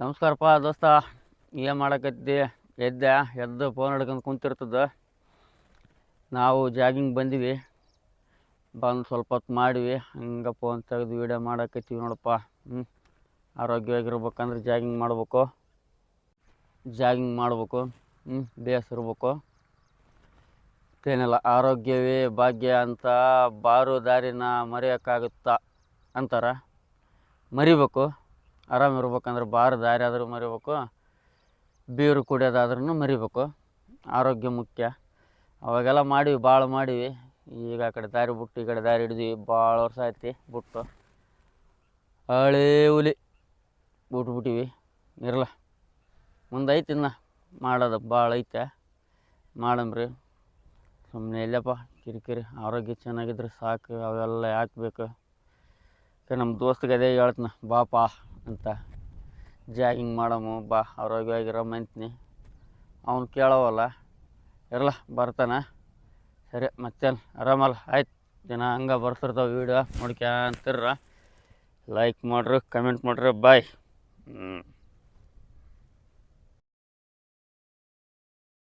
ನಮಸ್ಕಾರಪ್ಪ ದೋಸ್ತ, ಏನು ಮಾಡಕತ್ತಿ? ಎದ್ದೆ, ಎದ್ದು ಫೋನ್ ಹಿಡ್ಕೊಂಡು ಕುಂತಿರ್ತದ. ನಾವು ಜಾಗಿಂಗ್ ಬಂದಿವಿ. ಬಂದು ಸ್ವಲ್ಪ ಹೊತ್ತು ಮಾಡಿವಿ. ಹಂಗೆ ಫೋನ್ ತೆಗೆದು ವೀಡಿಯೋ ಮಾಡಕತ್ತೀವಿ ನೋಡಪ್ಪ. ಹ್ಞೂ ಆರೋಗ್ಯವಾಗಿರ್ಬೇಕಂದ್ರೆ ಜಾಗಿಂಗ್ ಮಾಡಬೇಕು. ಜಾಗಿಂಗ್ ಮಾಡಬೇಕು. ಹ್ಞೂ ಬೇಸಿರ್ಬೇಕು ಏನಿಲ್ಲ, ಆರೋಗ್ಯವೇ ಭಾಗ್ಯ ಅಂತ ಬಾರು ದಾರಿನ ಮರೆಯೋಕ್ಕಾಗುತ್ತಾ ಅಂತಾರೆ. ಮರಿಬೇಕು. ಆರಾಮಿರ್ಬೇಕಂದ್ರೆ ಬಾರ ದಾರಿ ಆದರೂ ಮರಿಬೇಕು, ಬೀರು ಕುಡಿಯೋದಾದ್ರೂ ಮರಿಬೇಕು. ಆರೋಗ್ಯ ಮುಖ್ಯ. ಅವಾಗೆಲ್ಲ ಮಾಡಿವಿ, ಭಾಳ ಮಾಡಿವಿ. ಈಗ ಆ ಕಡೆ ದಾರಿ ಬಿಟ್ಟು, ಈ ಕಡೆ ದಾರಿ ಹಿಡಿದ್ವಿ. ಭಾಳ ವರ್ಷ ಆಯ್ತು ಬಿಟ್ಟು. ಹಳೇ ಹುಲಿ ಬಿಟ್ಬಿಟ್ಟಿವಿ. ಇರಲ್ಲ ಮುಂದೆ ಐತಿ ಮಾಡೋದು ಭಾಳ ಐತೆ. ಮಾಡಂಬ್ರಿ ಸುಮ್ಮನೆ ಇಲ್ಲಪ್ಪ, ಕಿರಿಕಿರಿ. ಆರೋಗ್ಯ ಚೆನ್ನಾಗಿದ್ರೆ ಸಾಕು. ಅವೆಲ್ಲ ಯಾಕೆ ಬೇಕು? ನಮ್ಮ ದೋಸ್ತಿಗೆ ಅದೇ ಹೇಳ್ತೀನಿ. ಬಾಪಾ. ಅಂತ. ಜಾಗಿಂಗ್ ಮಾಡಮು, ಬಾ ಆರೋಗ್ಯವಾಗಿರಮ್ಮ ಅಂತೀನಿ. ಅವ್ನು ಕೇಳವಲ್ಲ ಇರಲ್ಲ ಬರ್ತಾನೆ. ಸರಿ, ಮತ್ತೇನು? ಆರಾಮಲ್ಲ? ಆಯ್ತು, ದಿನ ಹಂಗೆ ಬರ್ತಿರ್ತಾವೆ ವೀಡಿಯೋ ನೋಡ್ಕ್ಯಾಂತಿರ್ರ. ಲೈಕ್ ಮಾಡ್ರಿ ಕಮೆಂಟ್ ಮಾಡ್ರಿ ಬಾಯ್ ಹ್ಞೂ